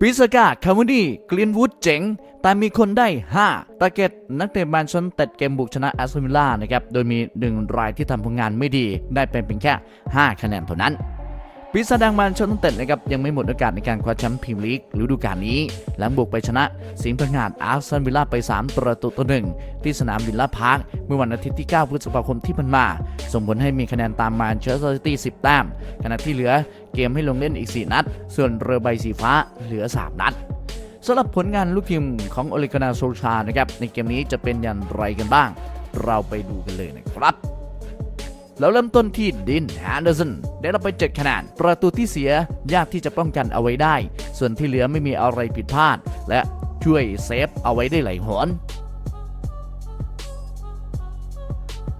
ปิสกาคาร์วนี่กรีนวูดเจ๋ง แต่มีคนได้ 5 ตาเกตนักเตะแมนเชสเตอร์เกมบุกชนะแอสตันวิลล่านะครับ โดยมี 1 รายที่ทำผลงานไม่ดีได้เป็นเพียงแค่ 5 คะแนนเท่านั้นปีศาจแดงแมนเชสเตอร์ยูไนเต็ดนะครับยังไม่หมดโอกาสในการคว้าแชมป์พรีเมียร์ลีกฤดูกาลนี้ หลังบุกไปชนะสิงห์พังงาดอาร์ซนวิลล่าไป 3 ประตูต่อหนึ่งที่สนามวิลล่าพาร์คเมื่อวันอาทิตย์ที่ 9 พฤษภาคมที่ผ่านมา ส่งผลให้มีคะแนนตามแมนเชสเตอร์ซิตี้ 10 แต้มขณะที่เหลือ เกมให้ลงเล่นอีก 4 นัด ส่วนเรือใบสีฟ้าเหลือ 3 นัดสำหรับผลงานลูกทีมของโอเลกนาโซชานะครับในเกมนี้จะเป็นอย่างไรกันบ้าง เราไปดูกันเลยนะครับแล้วเริ่มต้นที่ดินแฮนเดอร์สันได้รับไป7คะแนนประตูที่เสียยากที่จะป้องกันเอาไว้ได้ ส่วนที่เหลือไม่มีอะไรผิดพลาด และช่วยเซฟเอาไว้ได้หลายหน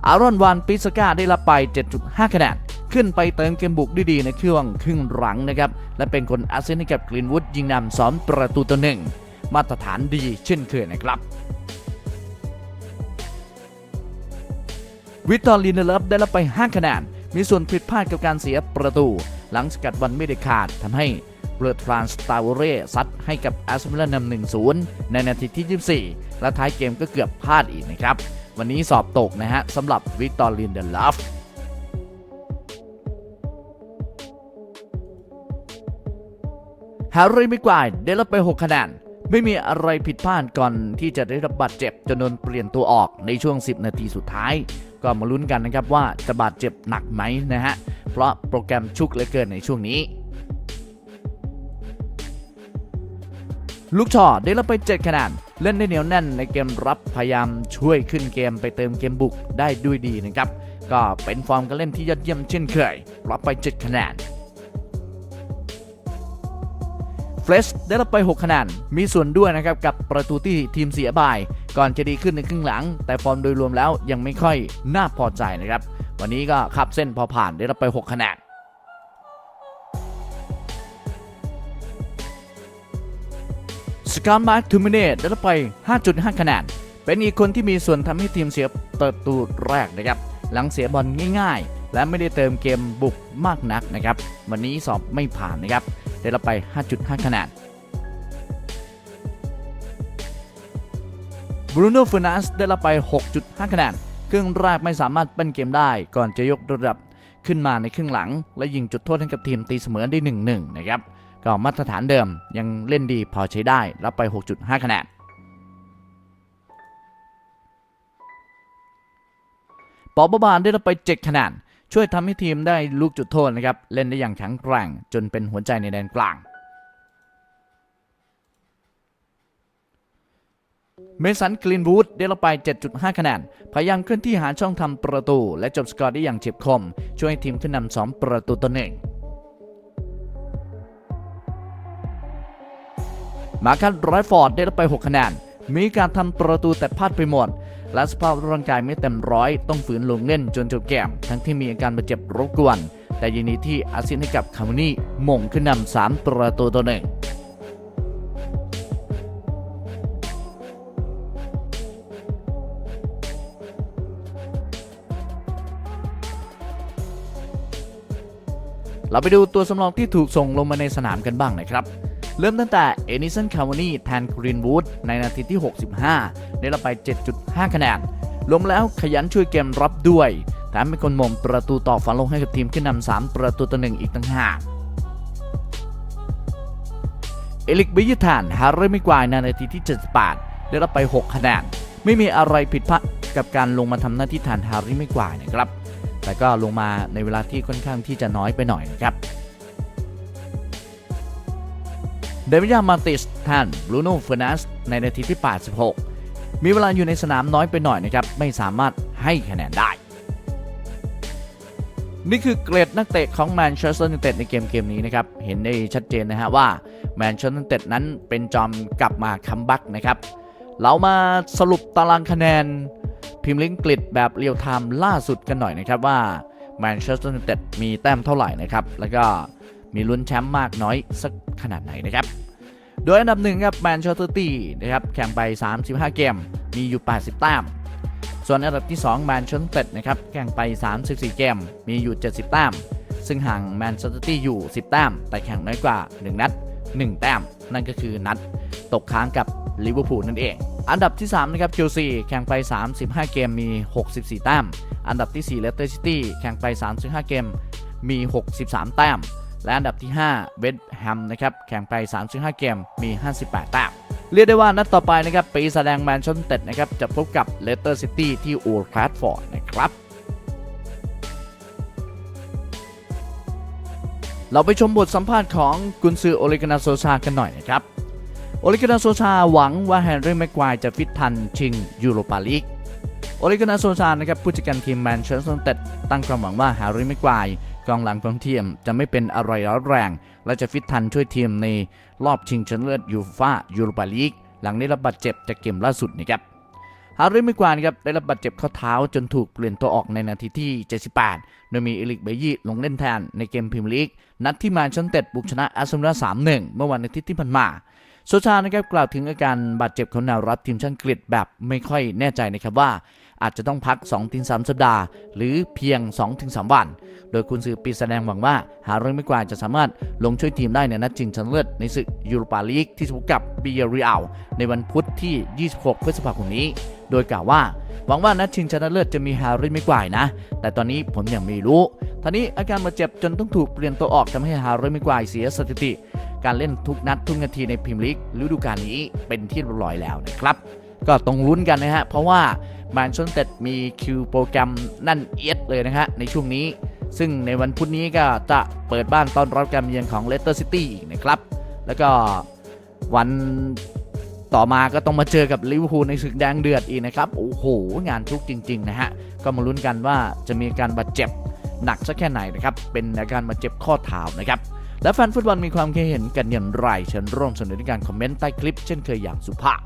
อารอนวานปิสกาได้รับไป 7.5 คะแนน ขึ้นไปเติมเกมบุกได้ดีในช่วงครึ่งหลังนะครับ และเป็นคนอาเซนให้กับกรีนวูดยิงนำสองประตูต่อหนึ่งมาตรฐานดีเช่นเคยนะครับวิตตอร์ลีนเลฟได้รับไป 5 คะแนน มีส่วนผิดพลาดกับการเสียประตู หลังสกัดบอลไม่ได้ขาดทำให้เบรทรานสตาวเร่ซัดให้กับแอสเมลนำ1-0ในนาทีที่ 24 และท้ายเกมก็เกือบพลาดอีกนะครับ วันนี้สอบตกนะฮะสำหรับวิกตอร์ลีนเดลฟ แฮร์รี่ไม่กวายได้รับไป 6 คะแนน ไม่มีอะไรผิดพลาดก่อนที่จะได้รับบาดเจ็บจนโดนเปลี่ยนตัวออกในช่วง 10 นาทีสุดท้าย ก็มาลุ้นกันนะครับว่าจะบาดเจ็บหนักไหมนะฮะ เพราะโปรแกรมชุกเหลือเกินในช่วงนี้ ลูกชอได้รับไป 7 คะแนน เล่นได้เหนียวแน่นในเกมรับพยายามช่วยขึ้นเกมไปเติมเกมบุกได้ด้วยดีนะครับ ก็เป็นฟอร์มการเล่นที่ยอดเยี่ยมเช่นเคย รับไป 7 คะแนน เฟลชได้รับไป 6 คะแนน มีส่วนด้วยนะครับกับประตูที่ทีมเสียบาย ก่อนจะดีขึ้นในครึ่งหลัง แต่ฟอร์มโดยรวมแล้วยังไม่ค่อยน่าพอใจนะครับ วันนี้ก็ขับเส้นพอผ่านได้รับไป 6 คะแนนสกอตมาร์ทูมิเนตได้รับไป 5.5 คะแนน เป็นอีกคนที่มีส่วนทำให้ทีมเสียประตูแรกนะครับ หลังเสียบอลง่าย ๆ และไม่ได้เติมเกมบุกมากนักนะครับ วันนี้สอบไม่ผ่านนะครับ ได้รับไป 5.5 คะแนนบรูโน่เฟอร์นัสได้รับไป 6.5 คะแนน ครึ่งแรกไม่สามารถเป็นเกมได้ ก่อนจะยกระดับขึ้นมาในครึ่งหลัง และยิงจุดโทษให้กับทีมตีเสมอได้ 1-1 นะครับ ก็มาตรฐานเดิมยังเล่นดีพอใช้ได้ รับไป 6.5 คะแนน ปอบาบานได้รับไป 7 คะแนน ช่วยทำให้ทีมได้ลูกจุดโทษนะครับ เล่นได้อย่างแข็งแกร่ง จนเป็นหัวใจในแดนกลาง เมสันกลินวูดได้รับไป 7.5 คะแนน พยายามเคลื่อนที่หาช่องทำประตู และจบสกอร์ได้อย่างเฉียบคม ช่วยให้ทีมขึ้นนำ2ประตูต่อหนึ่งมาคันไรฟอร์ดได้รับไป 6 คะแนน มีการทำประตูแต่พลาดไปหมด และสภาพร่างกายไม่เต็มร้อยต้องฝืนลงเล่นจนจบเกมทั้งที่มีอาการบาดเจ็บรบกวน แต่ยินดีที่อาซินให้กับคาร์มนี่ม่งขึ้นนำ3ประตูต่อหนึ่งเราไปดูตัวสำรองที่ถูกส่งลงมาในสนามกันบ้างนะครับ เริ่มตั้งแต่เอนิสันคาวานีแทนกรีนวูดในนาทีที่ 65 ได้รับไป 7.5 คะแนนรวมแล้วขยันช่วยเกมรับด้วยแถมเป็นคนมงประตูต่อฝันลงให้กับทีมขึ้นนำ3ประตูต่อหนึ่งอีกต่างหากเอลิกบิยทานฮาร์เรย์ไม่กวายในนาทีที่ 78 ได้รับไป 6 คะแนน ไม่มีอะไรผิดพลาดกับการลงมาทำหน้าที่แทนฮาร์รี่ไม่กวายนะครับ แต่ก็ลงมาในเวลาที่ค่อนข้างที่จะน้อยไปหน่อยนะครับ ดวิยามาติสแทนบรูโน่เฟอร์นันสในนาทีที่ 86 มีเวลาอยู่ในสนามน้อยไปหน่อยนะครับ ไม่สามารถให้คะแนนได้ นี่คือเกรดนักเตะของแมนเชสเตอร์ยูไนเต็ดในเกมเกมนี้นะครับ เห็นได้ชัดเจนนะฮะว่าแมนเชสเตอร์ยูไนเต็ดนั้นเป็นจอมกลับมาคัมบักนะครับ เรามาสรุปตารางคะแนนพิมพ์ลิงกฤษแบบเรียลไทม์ล่าสุดกันหน่อยนะครับว่าแมนเชสเตอร์ยูไนเต็ดมีแต้มเท่าไหร่นะครับ แล้วก็ มีลุ้นแชมป์มากน้อยสักขนาดไหนนะครับ โดยอันดับหนึ่งครับแมนเชสเตอร์ตี้นะครับแข่งไป 35 เกม มีอยู่ 80 แต้ม ส่วนอันดับที่2แมนเชสเตอร์นะครับแข่งไป 34 เกม มีอยู่ 70 แต้ม ซึ่งห่างแมนเชสเตอร์ตี้อยู่ 10 แต้ม แต่แข่งน้อยกว่า 1 นัด 1 แต้ม นั่นก็คือนัดตกค้างกับลิเวอร์พูลนั่นเอง อันดับที่3นะครับเชลซีแข่งไป 35 เกมมี 64 แต้ม อันดับที่4เลสเตอร์ซิตี้แข่งไป 35 เกมมี 63 แต้ม และอันดับที่ 5 เวสต์แฮมนะครับแข่งไป 35 เกมมี 58แต้มเรียกได้ว่านัดต่อไปนะครับปีแสดงแมนเชสเตอร์นะครับจะพบกับเลสเตอร์ซิตี้ที่โอลด์แทราฟฟอร์ดนะครับ เราไปชมบทสัมภาษณ์ของกุนซือโอเลกนาโซชากันหน่อยนะครับโอเลกนาโซชาหวังว่าแฮร์รี่แม็กควายจะฟิตทันชิงยูโรปาลีกโอเลกนาโซชานะครับผู้จัดการทีมแมนเชสเตอร์ยูไนเต็ดตั้งความหวังว่าแฮร์รี่แม็กควาย กองหลังของทีมจะไม่เป็นอะไรร้ายแรง และจะฟิตทันช่วยทีมในรอบชิงชนะเลิศยูฟ่ายูโรปาลีกหลังได้รับบาดเจ็บจากเกมล่าสุดนะครับฮาร์รี่แม็กวานครับได้รับบาดเจ็บข้อเท้าจนถูกเปลี่ยนตัวออกในนาทีที่ 78 โดยมีเอลิกเบยี่ลงเล่นแทนในเกมพรีเมียร์ลีก นัดที่มนเชสเตอร์บุกชนะอาร์เซนอล3-1 เมื่อวันอาทิตย์ที่ผ่านมา โซชานะครับกล่าวถึงอาการบาดเจ็บของแนวรับทีมชาติอังกฤษแบบไม่ค่อยแน่ใจนะครับว่า อาจจะต้องพัก 2-3 สัปดาห์ หรือเพียง 2-3 วัน โดยคุณซือปีแสดงหวังว่าฮาร์รี่แม็กควายจะสามารถลงช่วยทีมได้ในนัดชิงชนะเลิศในศึกยูโรปาลีกที่จะพบกับบีเยรีอัลในวันพุธที่ 26 พฤษภาคมนี้ โดยกล่าวว่าหวังว่านัดชิงชนะเลิศจะมีฮาร์รี่แม็กวายนะ แต่ตอนนี้ผมยังไม่รู้ท่านี้อาการบาดเจ็บจนต้องถูกเปลี่ยนตัวออกทำให้ฮาร์รี่แม็กวายเสียสถิติ การเล่นทุกนัดทุกนาทีในพรีเมียร์ลีกฤดูกาลนี้เป็นที่เรียบร้อยแล้วนะครับ ก็ต้องลุ้นกันนะฮะ เพราะว่าแมนเชสเตอร์มีคิวโปรแกรมนั่นเอียดเลยนะฮะในช่วงนี้ ซึ่งในวันพุธนี้ก็จะเปิดบ้านต้อนรับการเยือนของเลสเตอร์ซิตี้อีกนะครับ แล้วก็วันต่อมาก็ต้องมาเจอกับลิเวอร์พูลในศึกแดงเดือดอีกนะครับ โอ้โห งานชุกจริง ๆ นะฮะ ก็มาลุ้นกันว่าจะมีการบาดเจ็บหนักสักแค่ไหนนะครับ เป็นอาการบาดเจ็บข้อเท้านะครับ และแฟนฟุตบอลมีความคิดเห็นกันอย่างไรเชิญร่วมสนุนในการคอมเมนต์ใต้คลิปเช่นเคยอย่างสุภาพ